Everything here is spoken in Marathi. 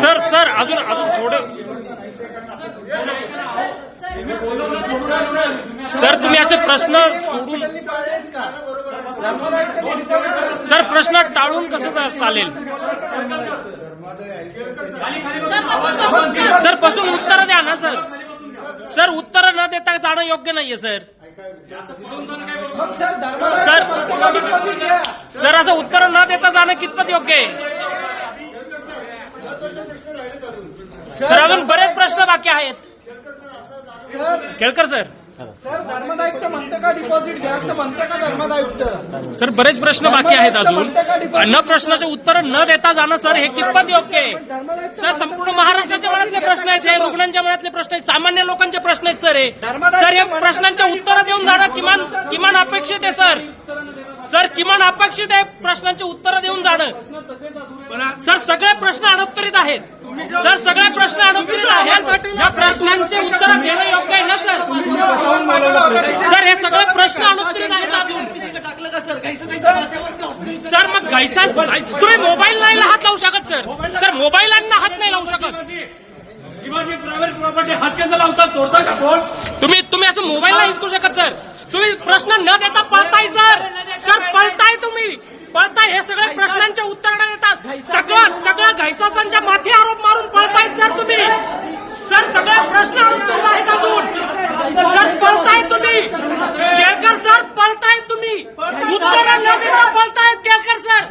सर सर अजून अजून थोडे. सर तुम्ही असे प्रश्न सोडून सर प्रश्न टाळून कसं चालेल? सर बसून उत्तर द्या ना सर. सर उत्तर न देता जाणं योग्य नाहीये सर. सर सर असं उत्तर कितपत योग्य आहे? सर अजून बरेच प्रश्न बाकी आहेत. Sir Kelkar sir. सर धर्मदायुक्त म्हणतं का डिपॉझिट घ्या? असं म्हणतं का धर्मदायुक्त सर बरेच प्रश्न बाकी आहेत अजून. न प्रश्नाचे उत्तर न देता जाणं सर हे कितपत योग्य आहे? धर्मदायुक्त सर संपूर्ण महाराष्ट्राच्या मनातले प्रश्न आहेत हे रुग्णांच्या मनातले प्रश्न आहेत सामान्य लोकांचे प्रश्न आहेत सर हे. सर या प्रश्नांच्या उत्तर देऊन जाणं किमान किमान अपेक्षित आहे सर. सर किमान अपेक्षित आहे प्रश्नांची उत्तरं देऊन जाणं. सर सगळे प्रश्न अनुत्तरित आहेत. सर सगळे प्रश्न अनुत्तरित आहेत. या प्रश्नांची उत्तरं देणं योग्य आहे ना सर? सर हे सगळे प्रश्न अनुत्तरित आहेत. अजून सर मग घायचा तुम्ही मोबाईल हात लावू शकत सर. सर मोबाईलांना हात नाही लावू शकत. प्रायव्हेट प्रॉपर्टी हात कसा लावता चोरता का कोण? तुम्ही तुम्ही असं मोबाईल नाही हिसकू शकत सर. तुम्ही प्रश्न न देता पळताय सर. सर पळताय तुम्ही. पळताय हे सगळे प्रश्नांच्या उत्तर न देतात सगळं सगळं घायसासांच्या माथे आरोप मारून पळतायत सर तुम्ही. सर सगळे प्रश्न अनुत्तरित आहेत अजून. सर पळताय तुम्ही. केळकर सर पळताय तुम्ही. उत्तर न देता पळतायत केळकर सर.